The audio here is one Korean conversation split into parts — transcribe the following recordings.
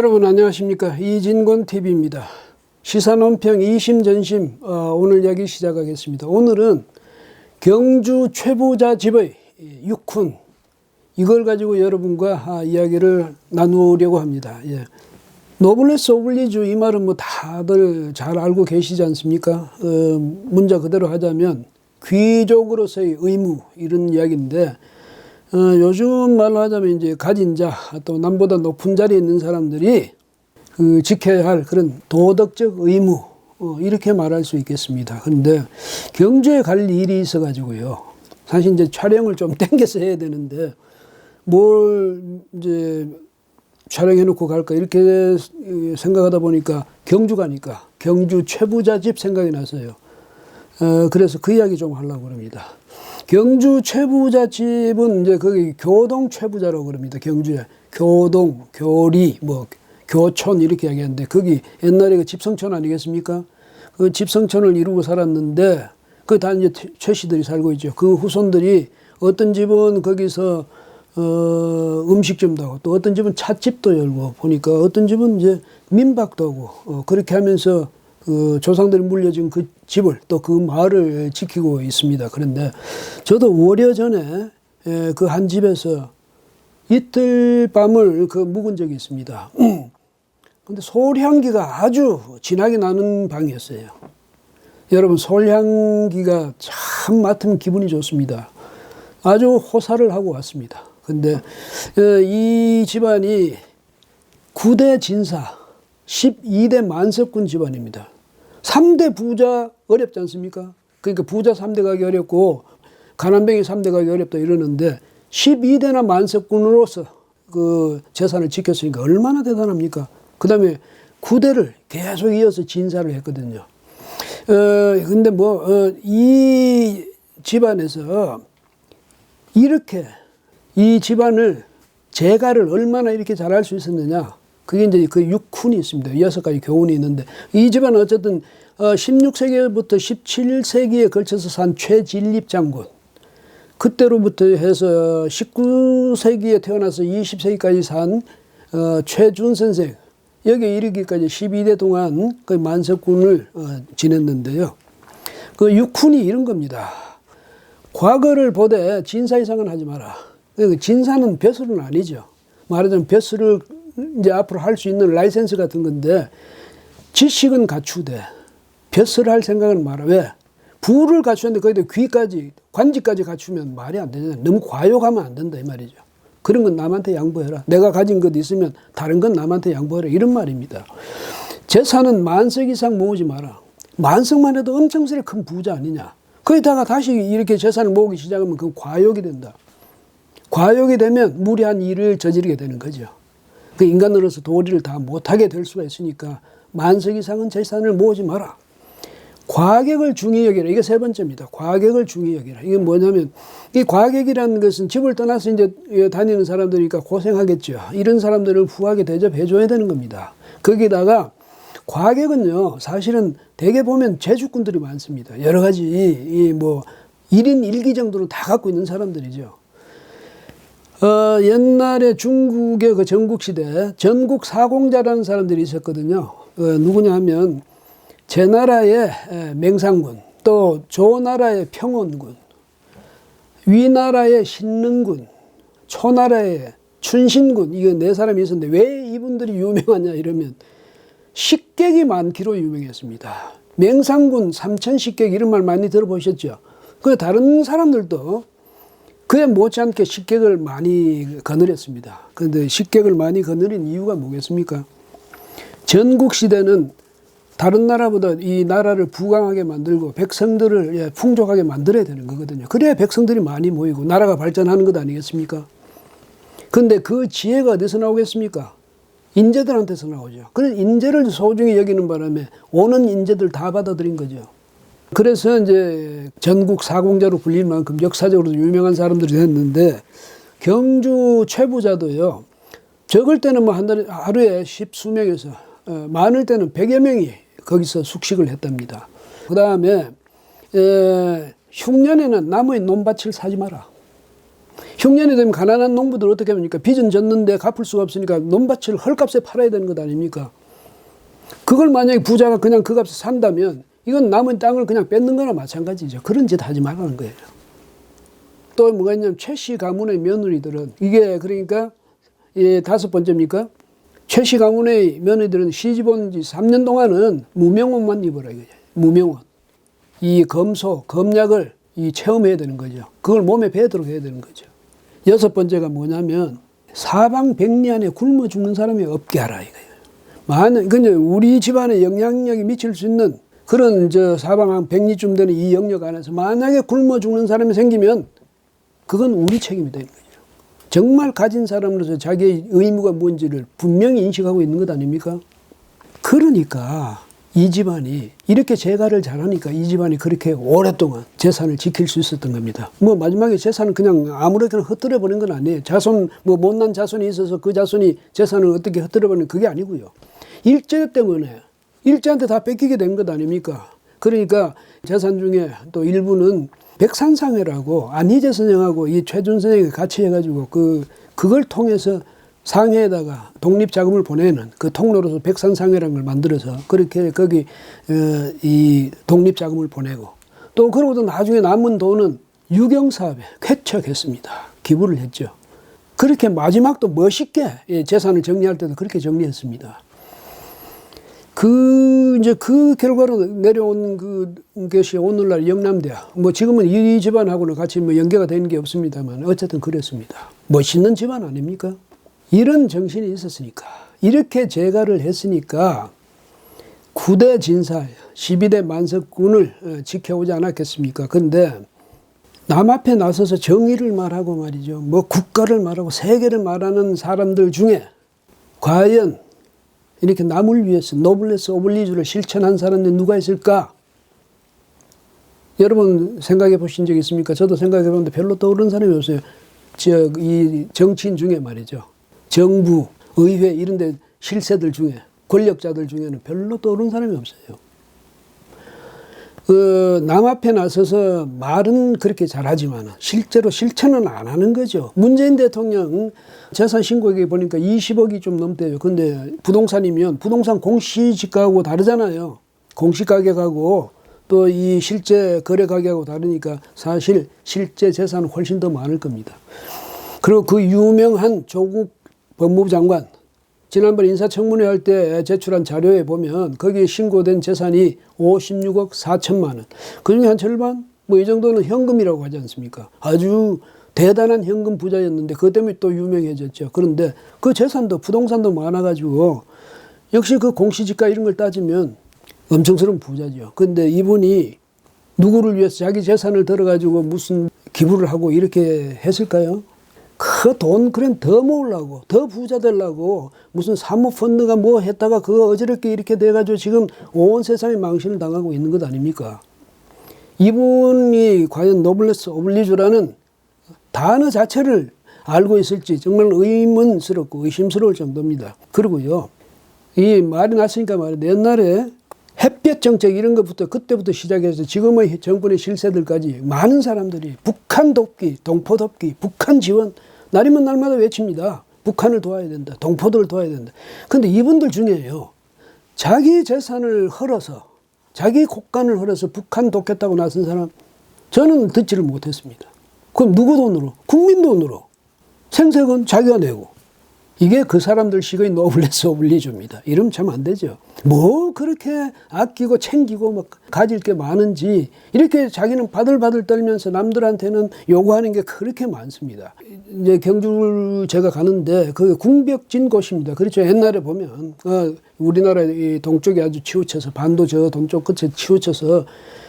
여러분 안녕하십니까 이진곤 TV입니다. 시사논평 이심전심 어, 오늘 이야기 시작하겠습니다. 오늘은 경주 최부자 집의 육훈 이걸 가지고 여러분과 아, 이야기를 나누려고 합니다. 예. 노블레스 오블리주 이 말은 뭐 다들 잘 알고 계시지 않습니까? 어, 문자 그대로 하자면 귀족으로서의 의무 이런 이야기인데 어, 요즘 말로 하자면 이제 가진 자, 또 남보다 높은 자리에 있는 사람들이 그 지켜야 할 그런 도덕적 의무, 어, 이렇게 말할 수 있겠습니다. 그런데 경주에 갈 일이 있어가지고요. 사실 이제 촬영을 좀 땡겨서 해야 되는데 뭘 이제 촬영해놓고 갈까 이렇게 생각하다 보니까 경주 가니까 경주 최부자 집 생각이 나서요. 어, 그래서 그 이야기 좀 하려고 합니다. 경주 최부자 집은 이제 거기 교동 최부자라고 그럽니다. 경주에 교동, 교리, 뭐 교촌 이렇게 이야기하는데 거기 옛날에 그 집성촌 아니겠습니까? 그 집성촌을 이루고 살았는데 그 다 이제 최씨들이 살고 있죠. 그 후손들이 어떤 집은 거기서 어, 음식점도 하고 또 어떤 집은 찻집도 열고 보니까 어떤 집은 이제 민박도 하고 어, 그렇게 하면서 그 조상들이 물려준 그 집을 또 그 마을을 지키고 있습니다. 그런데 저도 오려 전에 그 한 집에서 이틀 밤을 그 묵은 적이 있습니다. 근데 솔향기가 아주 진하게 나는 방이었어요. 여러분 솔향기가 참 맡으면 기분이 좋습니다. 아주 호사를 하고 왔습니다. 근데 어, 이 집안이 9대 진사 12대 만석군 집안입니다. 3대 부자 어렵지 않습니까? 그러니까 부자 3대 가기 어렵고 가난뱅이 3대 가기 어렵다 이러는데 12대나 만석군으로서 그 재산을 지켰으니까 얼마나 대단합니까? 그 다음에 9대를 계속 이어서 진사를 했거든요. 어, 근데 뭐, 어, 이 집안에서 이렇게 이 집안을 재가를 얼마나 이렇게 잘할 수 있었느냐. 그게 이제 그 육훈이 있습니다. 여섯 가지 교훈이 있는데 이 집안은 어쨌든 16세기부터 17세기에 걸쳐서 산 최진립 장군. 그때로부터 해서 19세기에 태어나서 20세기까지 산 어, 최준 선생. 여기 이르기까지 12대 동안 그 만석군을 어, 지냈는데요. 그 육훈이 이런 겁니다. 과거를 보되 진사 이상은 하지 마라. 그 진사는 벼슬은 아니죠. 말하자면 벼슬을 이제 앞으로 할 수 있는 라이센스 같은 건데 지식은 갖추되 벼슬을 할 생각은 마라. 왜? 부를 갖추는데 거기다 귀까지 관지까지 갖추면 말이 안 되잖아요. 너무 과욕하면 안 된다 이 말이죠. 그런 건 남한테 양보해라. 내가 가진 것 있으면 다른 건 남한테 양보해라. 이런 말입니다. 재산은 만석 이상 모으지 마라. 만석만 해도 엄청스레 큰 부자 아니냐. 거기다가 다시 이렇게 재산을 모으기 시작하면 그건 과욕이 된다. 과욕이 되면 무리한 일을 저지르게 되는 거죠. 그 인간으로서 도리를 다 못하게 될 수가 있으니까 만석 이상은 재산을 모으지 마라. 과객을 중히 여기라. 이게 세 번째입니다. 과객을 중히 여기라. 이게 뭐냐면 이 과객이라는 것은 집을 떠나서 이제 다니는 사람들이니까 고생하겠죠. 이런 사람들을 후하게 대접해 줘야 되는 겁니다. 거기다가 과객은요, 사실은 대개 보면 제주꾼들이 많습니다. 여러 가지, 이 뭐, 1인 1기 정도는 다 갖고 있는 사람들이죠. 어, 옛날에 중국의 그 전국시대, 전국 사공자라는 사람들이 있었거든요. 어, 누구냐 하면, 제 나라의 맹상군, 또 조 나라의 평원군, 위 나라의 신능군, 초 나라의 춘신군, 이거 네 사람이 있었는데 왜 이분들이 유명하냐 이러면 식객이 많기로 유명했습니다. 맹상군 삼천 식객 이런 말 많이 들어보셨죠? 그 다른 사람들도 그에 못지않게 식객을 많이 거느렸습니다. 그런데 식객을 많이 거느린 이유가 뭐겠습니까? 전국 시대는 다른 나라보다 이 나라를 부강하게 만들고 백성들을 예, 풍족하게 만들어야 되는 거거든요. 그래야 백성들이 많이 모이고 나라가 발전하는 것 아니겠습니까? 근데 그 지혜가 어디서 나오겠습니까? 인재들한테서 나오죠. 그런 인재를 소중히 여기는 바람에 오는 인재들 다 받아들인 거죠. 그래서 이제 전국 사공자로 불릴 만큼 역사적으로 유명한 사람들이 됐는데 경주 최부자도요. 적을 때는 뭐 한 달에 하루에 십수 명에서 어, 많을 때는 백여 명이 거기서 숙식을 했답니다. 그 다음에 흉년에는 나무에 논밭을 사지 마라. 흉년이 되면 가난한 농부들 어떻게 합니까? 빚은 졌는데 갚을 수가 없으니까 논밭을 헐값에 팔아야 되는 것 아닙니까? 그걸 만약에 부자가 그냥 그 값에 산다면 이건 남은 땅을 그냥 뺏는 거나 마찬가지죠. 그런 짓 하지 말라는 거예요. 또 뭐가 있냐면 최씨 가문의 며느리들은 이게 그러니까 예, 다섯 번째입니까? 최씨 가문의 며느리들은 시집 온 지 3년 동안은 무명옷만 입어라 이거죠. 무명옷. 이 검소, 검약을 이 체험해야 되는 거죠. 그걸 몸에 배도록 해야 되는 거죠. 여섯 번째가 뭐냐면 사방 백리 안에 굶어 죽는 사람이 없게 하라 이거예요. 많은 근데 우리 집안에 영향력이 미칠 수 있는 그런 저 사방 한 백리쯤 되는 이 영역 안에서 만약에 굶어 죽는 사람이 생기면 그건 우리 책임이 되는 거죠. 정말 가진 사람으로서 자기의 의무가 뭔지를 분명히 인식하고 있는 것 아닙니까? 그러니까 이 집안이 이렇게 재가를 잘하니까 이 집안이 그렇게 오랫동안 재산을 지킬 수 있었던 겁니다. 뭐 마지막에 재산을 그냥 아무렇게나 흩뜨려 버린 건 아니에요. 자손 뭐 못난 자손이 있어서 그 자손이 재산을 어떻게 흩뜨려 버리는 그게 아니고요. 일제 때문에 일제한테 다 뺏기게 된 것 아닙니까? 그러니까 재산 중에 또 일부는 백산상회라고 안희재 선생하고 이 최준 선생이 같이 해가지고 그 그걸 통해서 상해에다가 독립 자금을 보내는 그 통로로서 백산상회라는 걸 만들어서 그렇게 거기 어, 이 독립 자금을 보내고 또 그러고도 나중에 남은 돈은 유경 사업에 쾌척했습니다. 기부를 했죠. 그렇게 마지막도 멋있게 예, 재산을 정리할 때도 그렇게 정리했습니다. 그 이제 그 결과로 내려온 그 것이 오늘날 영남대학 뭐 지금은 이 집안하고는 같이 뭐 연계가 되는 게 없습니다만 어쨌든 그랬습니다. 멋있는 집안 아닙니까? 이런 정신이 있었으니까 이렇게 재가를 했으니까 9대 진사 12대 만석군을 어, 지켜오지 않았겠습니까? 근데 남 앞에 나서서 정의를 말하고 말이죠. 뭐 국가를 말하고 세계를 말하는 사람들 중에 과연 이렇게 남을 위해서 노블레스 오블리주를 실천한 사람들 누가 있을까? 여러분 생각해 보신 적 있습니까? 저도 생각해 봤는데 별로 떠오르는 사람이 없어요. 저이 정치인 중에 말이죠. 정부, 의회 이런 데 실세들 중에 권력자들 중에는 별로 떠오르는 사람이 없어요. 그, 남 앞에 나서서 말은 그렇게 잘하지만 실제로 실천은 안 하는 거죠. 문재인 대통령 재산 신고액에 보니까 20억이 좀 넘대요. 근데 부동산이면 부동산 공시지가하고 다르잖아요. 공시가격하고 또 이 실제 거래 가격하고 다르니까 사실 실제 재산은 훨씬 더 많을 겁니다. 그리고 그 유명한 조국 법무부 장관 지난번 인사청문회 할 때 제출한 자료에 보면 거기에 신고된 재산이 56억 4천만 원. 그 중에 한 절반? 뭐 이 정도는 현금이라고 하지 않습니까? 아주 대단한 현금 부자였는데 그것 때문에 또 유명해졌죠. 그런데 그 재산도 부동산도 많아가지고 역시 그 공시지가 이런 걸 따지면 엄청스러운 부자죠. 근데 이분이 누구를 위해서 자기 재산을 들어가지고 무슨 기부를 하고 이렇게 했을까요? 그 돈 그냥 더 모으려고 더 부자 되려고 무슨 사모펀드가 뭐 했다가 그거 어저럽게 이렇게 돼가지고 지금 온 세상에 망신을 당하고 있는 것 아닙니까? 이분이 과연 노블레스 오블리주라는 단어 자체를 알고 있을지 정말 의문스럽고 의심스러울 정도입니다. 그리고요, 이 말이 났으니까 말이야. 옛날에 햇볕 정책 이런 것부터 그때부터 시작해서 지금의 정권의 실세들까지 많은 사람들이 북한 돕기, 동포 돕기, 북한 지원 날이면 날마다 외칩니다. 북한을 도와야 된다. 동포들을 도와야 된다. 근데 이분들 중에요. 자기 재산을 헐어서 자기 곡간을 헐어서 북한 돕겠다고 나선 사람 저는 듣지를 못했습니다. 그럼 누구 돈으로? 국민 돈으로. 생색은 자기가 내고. 이게 그 사람들 식의 노블레스 오블리주입니다. 이러면 참안 되죠. 뭐 그렇게 아끼고 챙기고 막 가질 게 많은지 이렇게 자기는 바들바들 떨면서 남들한테는 요구하는 게 그렇게 많습니다. 이제 경주를 제가 가는데 그 궁벽진 곳입니다. 그렇죠. 옛날에 보면 어, 우리나라 이 동쪽이 아주 치우쳐서 반도 저 동쪽 끝에 치우쳐서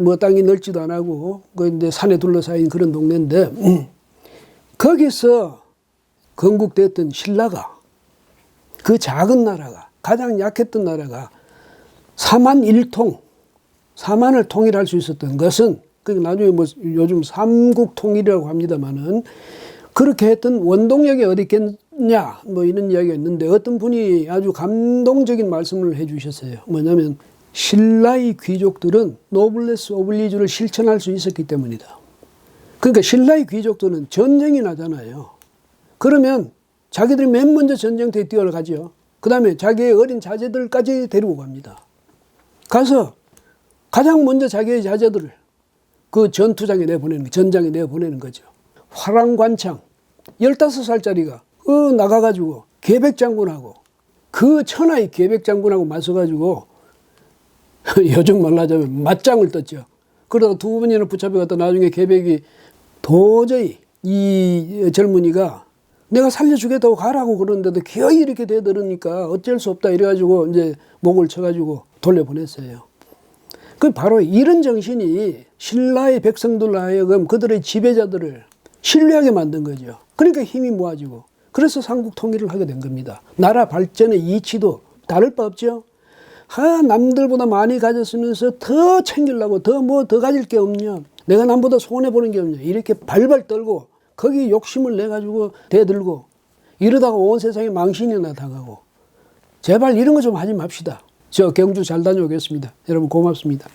뭐 땅이 넓지도 안 하고 그 이제 산에 둘러싸인 그런 동네인데 음, 거기서 건국됐던 신라가 그 작은 나라가 가장 약했던 나라가 4만 1통 4만을 통일할 수 있었던 것은 그 나중에 뭐 요즘 삼국 통일이라고 합니다만은 그렇게 했던 원동력이 어디 있겠냐 뭐 이런 이야기가 있는데 어떤 분이 아주 감동적인 말씀을 해주셨어요. 뭐냐면 신라의 귀족들은 노블레스 오블리주를 실천할 수 있었기 때문이다. 그러니까 신라의 귀족들은 전쟁이 나잖아요. 그러면 자기들이 맨 먼저 전쟁터에 뛰어가죠. 그 다음에 자기의 어린 자제들까지 데리고 갑니다. 가서 가장 먼저 자기의 자제들을 그 전투장에 내보내는, 전장에 내보내는 거죠. 화랑관창, 15살짜리가 그 나가가지고 계백장군하고 그 천하의 계백장군하고 맞서가지고 요즘 말하자면 맞짱을 떴죠. 그러다가 두 번이나 붙잡혀갔다 나중에 계백이 도저히 이 젊은이가 내가 살려주겠다고 가라고 그러는데도 기어이 이렇게 대들으니까 어쩔 수 없다 이래가지고 이제 목을 쳐가지고 돌려보냈어요. 그 바로 이런 정신이 신라의 백성들 하여금 그들의 지배자들을 신뢰하게 만든 거죠. 그러니까 힘이 모아지고 그래서 삼국 통일을 하게 된 겁니다. 나라 발전의 이치도 다를 바 없죠. 하, 남들보다 많이 가졌으면서 더 챙기려고 더 뭐더 가질 게 없냐. 내가 남보다 손해 보는 게 없냐. 이렇게 발발 떨고 거기 욕심을 내가지고 대들고 이러다가 온 세상에 망신이나 당하고 제발 이런 거 좀 하지 맙시다. 저 경주 잘 다녀오겠습니다. 여러분 고맙습니다.